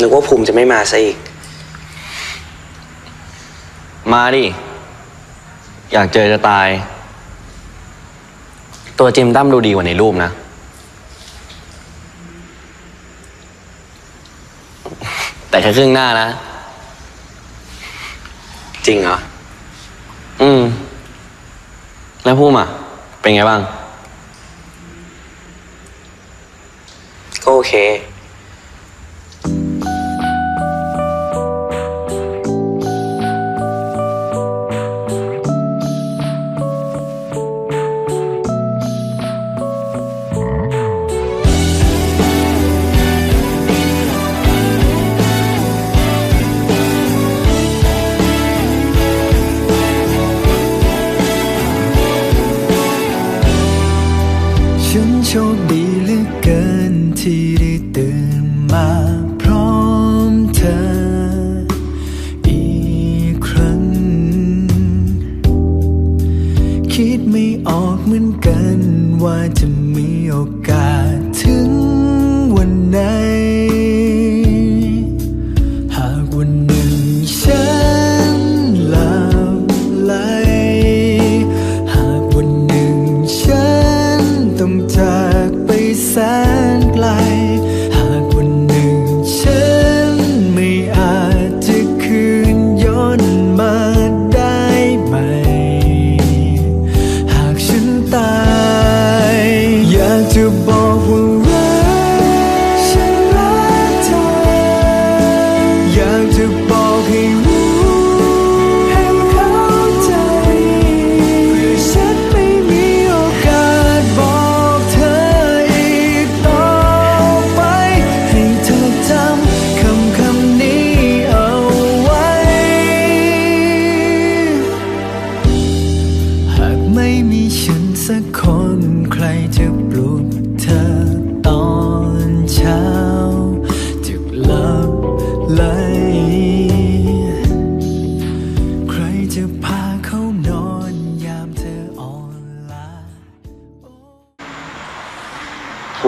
นึกว่าภูมิจะไม่มาซะอีก มาดิ อยากเจอจะตาย ตัวจิมตั้มดูดีกว่าในรูปนะ แต่แค่ครึ่งหน้านะ จริงเหรอ อืม แล้วภูมิอะ เป็นไงบ้าง ก็โอเค ชคดีเหลือเกินที่ได้ตื่นมาพร้อมเธอ อีกครั้ง คิดไม่ออกเหมือนกันว่าจะมีโอกาส นไกล หากวันหนึ่งฉันไม่อาจจะคืนย้อนมาได้ไหม หากฉันตาย อยากจะบอก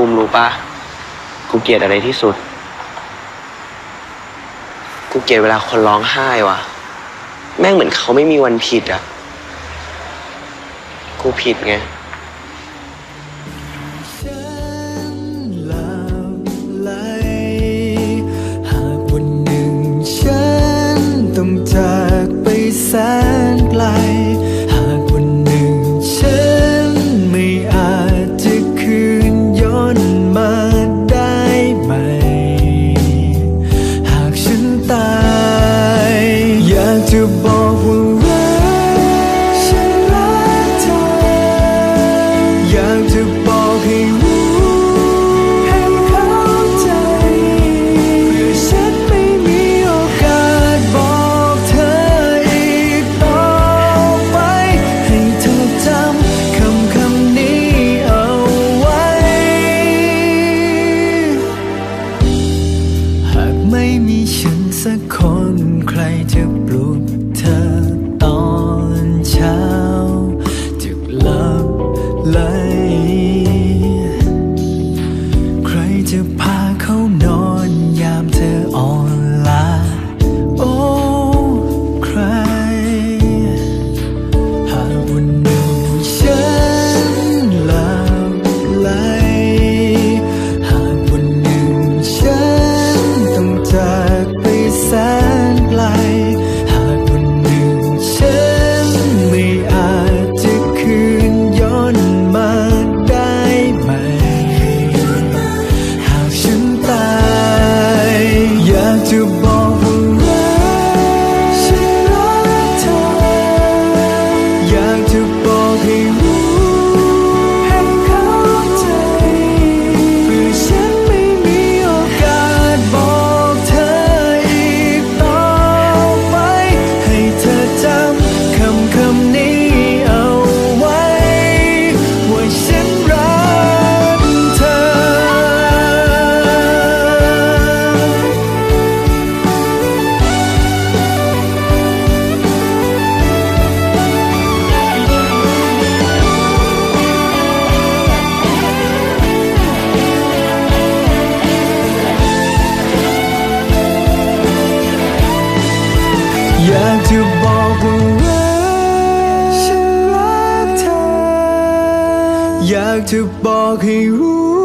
ภูมิรู้ปะกูเกลียดอะไรที่สุด กูเกลียดเวลาคนร้องไห้ว่ะ แม่งเหมือนเขาไม่มีวันผิดอะ กูผิดไงจากไปแส to both อยากจะบอกให้รู้